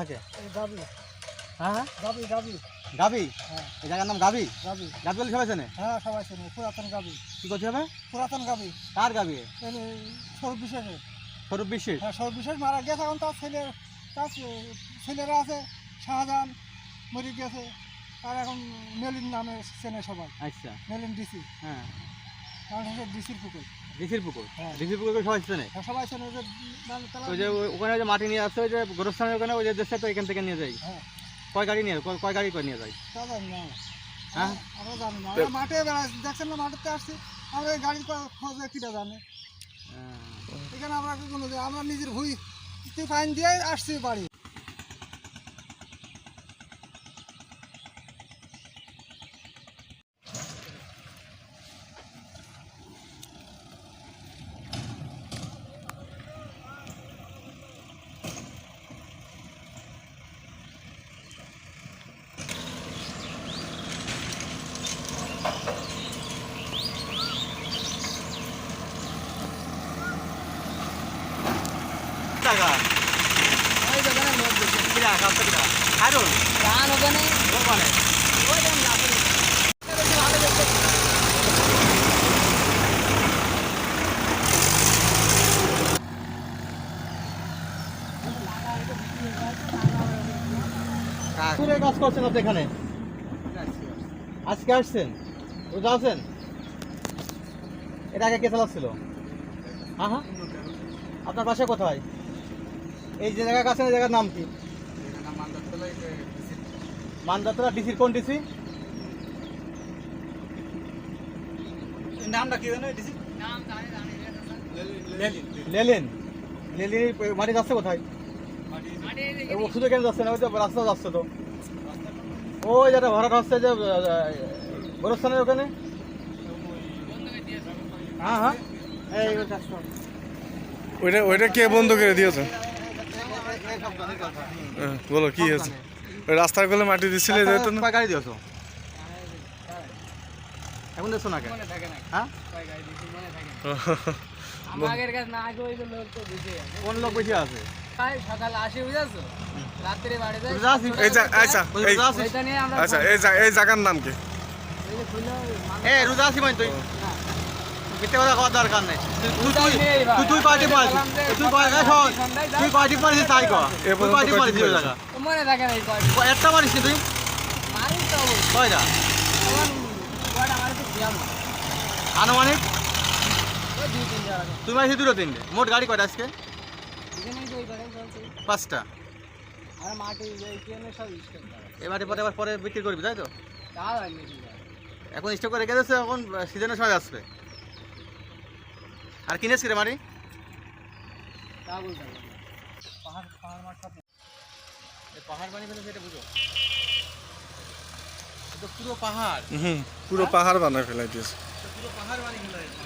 গাবি। হ্যাঁ? গাবি গাবি। গাবি? হ্যাঁ। এই জায়গার নাম গাবি? গাবি। গাবি বলে সবাই চেনে? হ্যাঁ সবাই চেনে। পুরাতন গাবি। কি করতে হবে পুরাতন গাবি। কার গাবি? এই বিশেষে স্বরূপ বিশ্বের হ্যাঁ সৌর বিশেষ মারা গেছে এখন তার ছেলে। তার ছেলেরা আছে শাহজাহান মরে গেছে। আর এখন মেলিন নামে চেনে সবাই। আচ্ছা। মেলিন ডিসি। হ্যাঁ। কারণ ডিসির পুকুর। ডিসির পুকুর? হ্যাঁ। ডিসির পুকুর সবাই চেনে? হ্যাঁ, সবাই চেনে যে মানে ওই যে ওখানে যে মাটি নিয়ে আসছে ওই যে গোরস্থানের ওখানে ওই যে দেশে তো এখান থেকে নিয়ে যাই হ্যাঁ। কয় গাড়ি নিয়ে কয়- গাড়ি করে নিয়ে হ্যাঁ? আমরা জানি না। আমরা মাঠে দেখছেন না মাঠেতে আসছি। আমরা খোঁজে কিটা জানে? হ্যাঁ। এখানে আমরা কোনো আমরা নিজের ভুই ফাইন দিয়ে আসছি বাড়ি। দূরে কাজ করছেন এখানে? আজকে আসছেন? রোজা আছেন? এটা আগে কে চালাচ্ছিল? হ্যাঁ হ্যাঁ। আপনার বাসা কোথায়? এই যে জায়গা কাছে জায়গার নাম কি? মানদাতলা ডিসির কোন ডিসি? নামটা কি জানো ডিসি লেলিন। লেলিন। মাটি যাচ্ছে কোথায়? ওষুধে কেন যাচ্ছে না? ওই তো রাস্তা যাচ্ছে তো। ওই যেটা ভরাট হচ্ছে যে গোরস্থানের ওখানে। হ্যাঁ হ্যাঁ। ওইটা ওইটা কে বন্ধ করে দিয়েছে? বলো কি হয়েছে? রাস্তার কোলে মাটি দিচ্ছিলে যেত না? গাড়ি দিয়েছ? এখন দেখছ না কেন? হ্যাঁ? কোন লোক বেশি আছে? আসে আচ্ছা এই আচ্ছা জায়গার নাম কি? এ রোজা আছি মানে তুই? মিথ্যে কথা কওয়ার দরকার নেই। তুই- তুই তুই। তুই তুই পার্টি মারিস তুই তুই পার্টি মারিস তাই কর। তুই পার্টি মনে এই কয়টা ও, একটা মারিস নি তুই? মারি তো অবশ্যই। কয়টা? আনুমানিক? তুই মারিস দুটো তিনটে। মোট গাড়ি কয়টা আজকে? পাঁচটা। এবারে পরে আবার পরে বিক্রি করবি তাই তো? এখন স্টক করে রেখে দিচ্ছে? এখন সিজনের সময় আসবে। আর কিনেছি রে মারি পাহাড় পাহাড় মাঠ পাহাড় বানিয়ে সেটা বুঝো? এটা পুরো পাহাড়। হুম পুরো পাহাড় বানায় ফেলাই দিয়েছে পুরো পাহাড় বানিয়ে ফেলেছে।